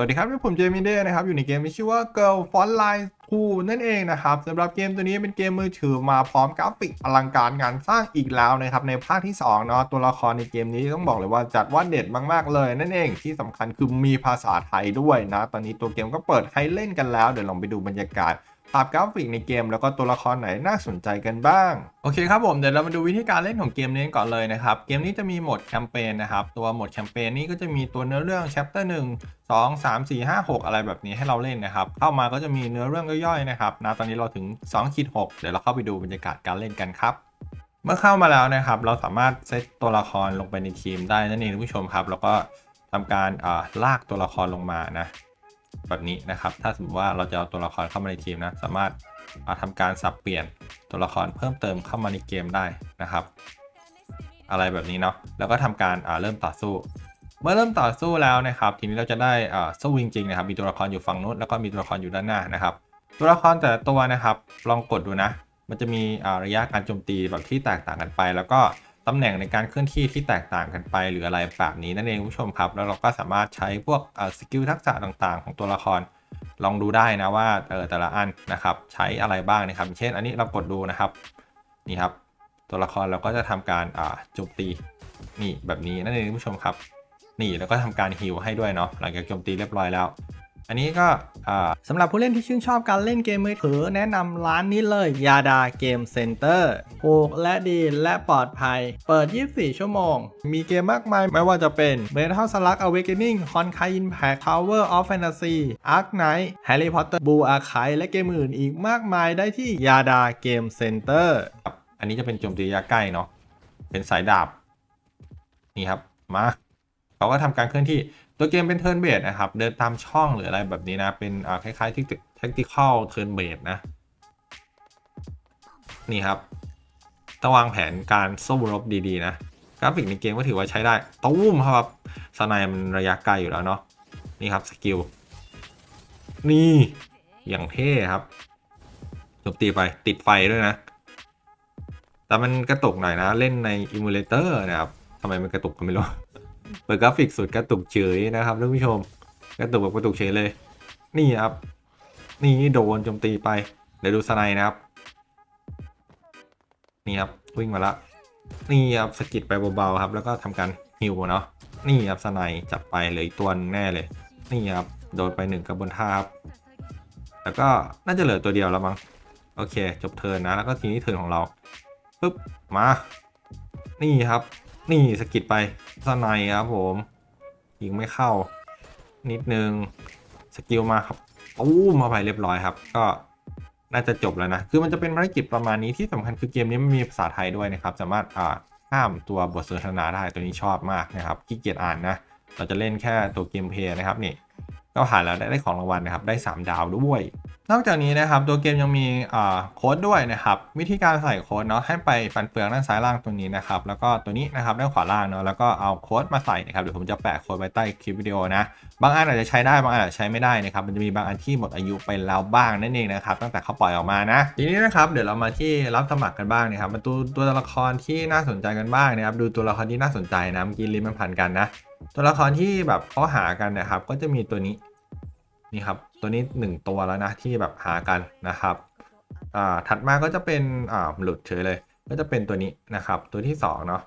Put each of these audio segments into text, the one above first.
วัสดีครับผมเจมินเดย์นะครับ อยู่ในเกมที่ชื่อว่า Girl Frontline 2นั่นเองนะครับสำหรับเกมตัวนี้เป็นเกมมือถือมาพร้อมกราฟิกอลังการงานสร้างอีกแล้วนะครับ ในภาคที่2เนาะตัวละครในเกมนี้ต้องบอกเลยว่าจัดว่าเด็ดมาก ๆ เลยนั่นเองที่สำคัญคือมีภาษาไทยด้วยนะ ตอนนี้ตัวเกมก็เปิดให้เล่นกันแล้ว เดี๋ยวลองไปดูบรรยากาศ ภาพกราฟิกในเกมแล้วก็ตัวละครไหนน่าสนใจกันบ้าง โอเคครับผมเดี๋ยวเรามาดูวิธีการเล่นของเกมนี้ก่อนเลยนะครับ เกมนี้จะมีโหมดแคมเปญนะครับ ตัวโหมดแคมเปญนี้ก็จะมีตัวเนื้อเรื่อง chapter 1 2 3 4 5 6 อะไรแบบนี้ให้เราเล่นนะครับ เข้ามาก็จะมีเนื้อเรื่องย่อยๆนะครับนะตอนนี้เราถึง2ขีด6เดี๋ยวเราเข้าไปดูบรรยากาศการเล่นกันครับเมื่อเข้ามาแล้วนะครับ เราสามารถเซตตัวละครลงไปในทีมได้นั่นเองคุณผู้ชมครับ แล้วก็ทำการอ่าลากตัวละครลงมานะ แบบนี้นะครับ ถ้าสมมติว่าเราจะเอาตัวละครเข้ามาในทีมนะ สามารถาทำการสับเปลี่ยนตัวละครเพิ่มเติมเข้ามาในเกมได้นะครับ อะไรแบบนี้เนาะ แล้วก็ทำการอ่าเริ่มต่อสู้ เมื่อเริ่มต่อสู้แล้วนะครับ ทีนี้เราจะได้อ่าสู้จริงๆนะครับ มีตัวละครอยู่ฝั่งนู้นแล้วก็มีตัวละครอยู่ด้านหน้านะครับ ตัวละครแต่ละตัวนะครับ ลองกดดูนะ มันจะมีอ่าระยะการโจมตีแบบที่แตกต่างกันไป แล้วก็ ตำแหน่งในการเคลื่อนที่ที่แตกต่างกันไป หรืออะไรแบบนี้นั่นเองคุณผู้ชมครับ แล้วเราก็สามารถใช้พวกสกิลทักษะต่างๆ ของตัวละคร ลองดูได้นะว่าเออแต่ละอันนะครับใช้อะไรบ้างนะครับ เช่นอันนี้เรากดดูนะครับนี่ครับ ตัวละครเราก็จะทำการโจมตีนี่แบบนี้นั่นเองคุณผู้ชมครับ นี่แล้วก็ทำการฮิลให้ด้วยเนาะหลังจากโจมตีเรียบร้อยแล้ว อันนี้ก็สำหรับผู้เล่นที่ชื่นชอบการเล่นเกมมือถือ แนะนำร้านนี้เลยยาดาเกมเซ็นเตอร์ถูกและดีและปลอดภัย เปิด 24 ชั่วโมง มีเกมมากมาย ไม่ว่าจะเป็น Metal Slug Awakening Honkai Impact Tower of Fantasy Ark Knight Harry Potter Blue Archive และเกมอื่นอีกมากมายได้ที่ยาดาเกมเซ็นเตอร์อันนี้จะเป็นโจมตีระยะใกล้เนาะเป็นสายดาบนี่ครับมาเขาก็ทำการเคลื่อนที่ ตัวเกมเป็นเทิร์นเบสนะครับ เดินตามช่องหรืออะไรแบบนี้นะ เป็นคล้ายๆที่แท็กติคอลเทิร์นเบสนะ นี่ครับต้องวางแผนการสู้รบดีๆนะ กราฟิกในเกมก็ถือว่าใช้ได้ตุ้มครับสไนมันระยะไกลอยู่แล้วเนาะนี่ครับสกิลนี่อย่างเท่ครับจบตีไปติดไฟด้วยนะ แต่มันกระตุกหน่อยนะ เล่นในอิมูเลเตอร์นะครับทำไมมันกระตุกก็ไม่รู้ เปิดกราฟิกสุดกระตุกเฉยนะครับท่านผู้ชม กระตุกแบบกระตุกเฉยเลย นี่ครับ นี่โดนโจมตีไป เดี๋ยวดูสไนนะครับ นี่ครับวิ่งมาละ นี่ครับสกิดไปเบาๆครับ แล้วก็ทำการฮิวเนาะ นี่ครับสไนจับไปเหลืออีกตัวแน่เลย นี่ครับโดนไปหนึ่งกระบวนท่าครับ แล้วก็น่าจะเหลือตัวเดียวแล้วมั้ง โอเค จบเทิร์นนะ แล้วก็ทีนี้เทิร์นของเราปึ๊บ มา นี่ครับ นี่สกิดไป สไนครับผมยิงไม่เข้า นิดนึงสกิลมาครับตู้มาไปเรียบร้อยครับ ก็น่าจะจบแล้วนะ คือมันจะเป็นภารกิจประมาณนี้ที่สำคัญคือเกมนี้มันมีภาษาไทยด้วยนะครับ สามารถอ่าข้ามตัวบทสนทนาได้ตัวนี้ชอบมากนะครับขี้เกียจอ่านนะ เราจะเล่นแค่ตัวเกมเพลย์นะครับนี่ ก็ผ่านแล้วได้ได้ของรางวัลนะครับ ได้ 3 ดาวด้วย นอกจากนี้นะครับตัวเกมยังมีโค้ดด้วยนะครับ วิธีการใส่โค้ดเนาะให้ไปฟันเฟืองด้านซ้ายล่างตรงนี้นะครับ แล้วก็ตัวนี้นะครับด้านขวาล่างเนาะแล้วก็เอาโค้ดมาใส่นะครับเดี๋ยวผมจะแปะโค้ดไว้ใต้คลิปวิดีโอนะบางอันอาจจะใช้ได้บางอันอาจจะใช้ไม่ได้นะครับมันจะมีบางอันที่หมดอายุไปแล้วบ้างนั่นเองนะครับตั้งแต่เขาปล่อยออกมานะทีนี้นะครับเดี๋ยวเรามาที่รับสมัครกันบ้างนะครับมาดูตัวละครที่น่าสนใจกันบ้างนะครับดูตัวละครที่น่าสนใจนะเมื่อกี้ลิมมันพันกันนะ ตัวละครที่แบบเขาหากันนะครับก็จะมีตัวนี้นี่ครับ ตัวนี้ 1 ตัวแล้วนะที่แบบหากันนะครับอ่าถัดมาก็จะเป็นอ่าหลุดเฉยเลย ก็จะเป็นตัวนี้นะครับ ตัวที่2เนาะ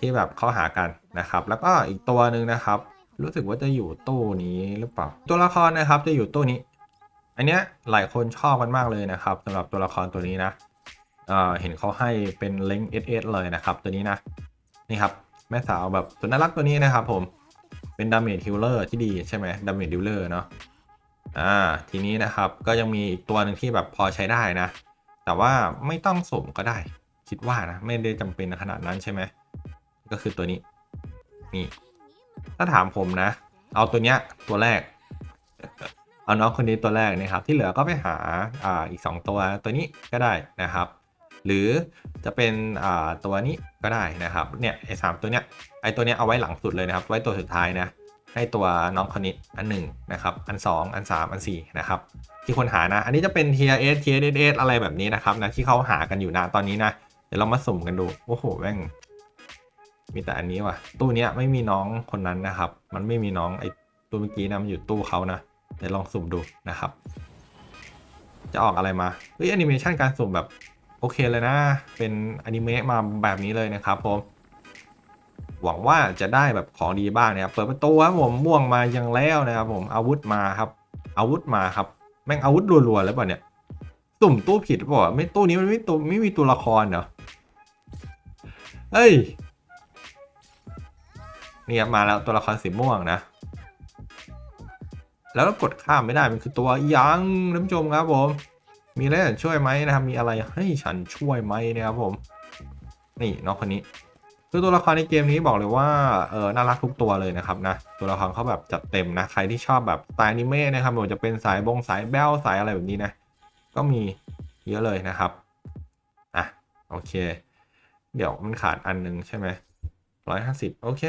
ที่แบบเข้าหากันนะครับ แล้วก็อีกตัวหนึ่งนะครับ รู้สึกว่าจะอยู่ตู้นี้หรือเปล่า ตัวละครนะครับจะอยู่ตู้นี้ อันเนี้ยหลายคนชอบกันมากเลยนะครับสำหรับตัวละครตัวนี้นะอ่าเห็นเขาให้เป็นเล้ง SS เลยนะครับ ตัวนี้นะนี่ครับแม่สาวแบบตัวน่ารักตัวนี้นะครับ ผมเป็นดาเมจฮิลเลอร์ที่ดีใช่ไหมดาเมจฮิลเลอร์เนาะ อ่าทีนี้นะครับก็ยังมีอีกตัวหนึ่งที่แบบพอใช้ได้นะ แต่ว่าไม่ต้องสมก็ได้ คิดว่านะ ไม่ได้จำเป็นขนาดนั้นใช่ไหมก็คือตัวนี้นี่ถ้าถามผมนะ เอาตัวเนี้ยตัวแรก เอาน้องคนนี้ตัวแรกนะครับ ที่เหลือก็ไปหาอ่าอีก 2 ตัวตัวนี้ก็ได้นะครับ หรือจะเป็นอ่าตัวนี้ก็ได้นะครับเนี่ยไอ้สามตัวเนี้ยไอ้ตัวเนี้ยเอาไว้หลังสุดเลยนะครับ ไว้ตัวสุดท้ายนะ ให้ตัวน้องคนนี้อันหนึ่งนะครับอัน 2 อัน 3 อัน4นะครับที่คนหานะ อันนี้จะเป็น TRS TRS อะไรแบบนี้นะครับนะที่เขาหากันอยู่นะตอนนี้นะ เดี๋ยวเรามาสุ่มกันดู โอ้โหแม่งมีแต่อันนี้ว่ะ ตู้เนี้ยไม่มีน้องคนนั้นนะครับ มันไม่มีน้องไอ้ตู้เมื่อกี้นะมันอยู่ตู้เขานะเดี๋ยวลองสุ่มดูนะครับ จะออกอะไรมาเฮ้ยแอนิเมชันการสุ่มแบบโอเคเลยนะ เป็นอนิเมะมาแบบนี้เลยนะครับผม หวังว่าจะได้แบบของดีบ้างนะครับเปิดประตูครับผมม่วงมายังแล้วนะครับผมอาวุธมาครับ อาวุธมาครับแม่งอาวุธรัวๆแล้วเปล่าเนี่ยสุ่มตู้ผิดเปล่าไม่ตู้นี้มันไม่ตัวไม่มีตัวละครเหรอเฮ้ยนี่ครับมาแล้วตัวละครสีม่วงนะ แล้วก็กดข้ามไม่ได้มันคือตัวยังท่านผู้ชมครับผม มีอะไรช่วยไหมนะครับ มีอะไรให้ฉันช่วยไหมนะครับผม นี่น้องคนนี้ คือตัวละครในเกมนี้บอกเลยว่าเออน่ารักทุกตัวเลยนะครับนะตัวละครเขาแบบจัดเต็มนะใครที่ชอบแบบสไตล์อนิเมะนะครับไม่ว่าจะเป็นสายบงสายแบลสายอะไรแบบนี้นะก็มีเยอะเลยนะครับอะโอเค เดี๋ยวมันขาดอันหนึ่งใช่ไหมร้อยห้าสิบโอเค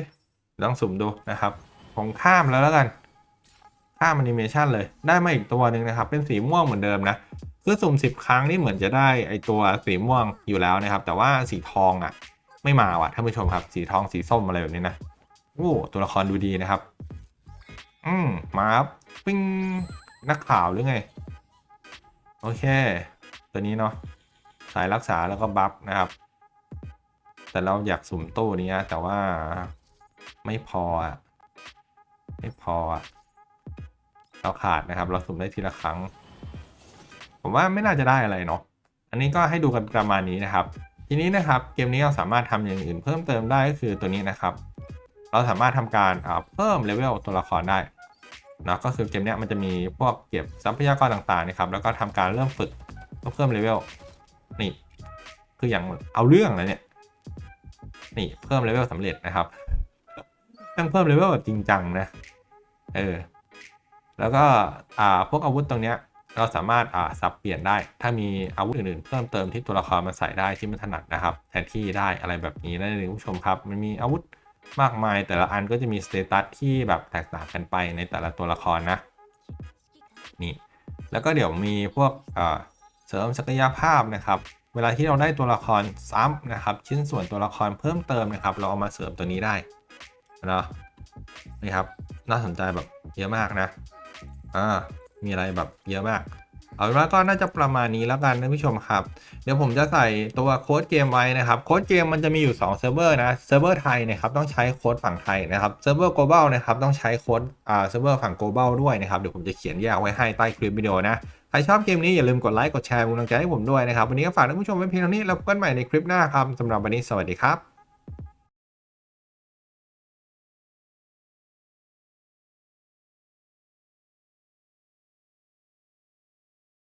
ลองสุ่มดูนะครับผมข้ามแล้วแล้วกัน ข้ามแอนิเมชันเลยได้มาอีกตัวหนึ่งนะครับ เป็นสีม่วงเหมือนเดิมนะคือสุ่มสิบครั้งนี่เหมือนจะได้ไอตัวสีม่วงอยู่แล้วนะครับ แต่ว่าสีทองอะ ไม่มาว่ะท่านผู้ชมครับ สีทองสีส้มอะไรแบบนี้นะโอ้ตัวละครดูดีนะครับ อืมมาครับปิ้งนักข่าวหรือไง โอเค ตัวนี้เนาะสายรักษาแล้วก็บัฟนะครับ แต่เราอยากสุ่มตู้นี้นะแต่ว่าไม่พออะไม่พออะเราขาดนะครับ เราสุ่มได้ทีละครั้ง ผมว่าไม่น่าจะได้อะไรเนาะอันนี้ก็ให้ดูกันประมาณนี้นะครับ ทีนี้นะครับเกมนี้เราสามารถทำอย่างอื่นเพิ่มเติมได้ก็คือตัวนี้นะครับ เราสามารถทำการเพิ่มเลเวลตัวละครได้นะก็คือเกมนี้มันจะมีพวกเก็บทรัพยากรต่างๆนะครับแล้วก็ทำการเริ่มฝึกเพื่อเพิ่มเลเวลนี่ คืออย่างเอาเรื่องเลยเนี่ยนี่เพิ่มเลเวลสำเร็จนะครับต้องเพิ่มเลเวลแบบจริงจังนะเออแล้วก็อ่าพวกอาวุธตรงเนี้ย เราสามารถอ่าสับเปลี่ยนได้ ถ้ามีอาวุธอื่นๆเพิ่มเติมที่ตัวละครมาใส่ได้ที่มันถนัดนะครับแทนที่ได้อะไรแบบนี้นั่นเองคุณผู้ชมครับ มันมีอาวุธมากมาย แต่ละอันก็จะมีสเตตัสที่แบบแตกต่างกันไปในแต่ละตัวละครนะนี่แล้วก็เดี๋ยวมีพวกเสริมศักยภาพนะครับ เวลาที่เราได้ตัวละครซ้ำนะครับ ชิ้นส่วนตัวละครเพิ่มเติมนะครับ เราเอามาเสริมตัวนี้ได้นะนี่ครับน่าสนใจแบบเยอะมากนะอ่า มีอะไรแบบเยอะมากเอาเป็นว่าก็น่าจะประมาณนี้แล้วกันท่านผู้ชมครับ เดี๋ยวผมจะใส่ตัวโค้ดเกมไว้นะครับ โค้ดเกมมันจะมีอยู่2เซิร์ฟเวอร์นะ เซิร์ฟเวอร์ไทยนะครับต้องใช้โค้ดฝั่งไทยนะครับ เซิร์ฟเวอร์ global นะครับต้องใช้โค้ดอ่า เซิร์ฟเวอร์ฝั่ง global ด้วยนะครับ เดี๋ยวผมจะเขียนแยกไว้ให้ใต้คลิปวิดีโอนะ ใครชอบเกมนี้อย่าลืมกดไลค์ กดแชร์เป็นกำลังใจให้ผมด้วยนะครับ วันนี้ก็ฝากท่านผู้ชมไว้เพียงเท่านี้ แล้วพบกันใหม่ในคลิปหน้าครับสำหรับวันนี้สวัสดีครับ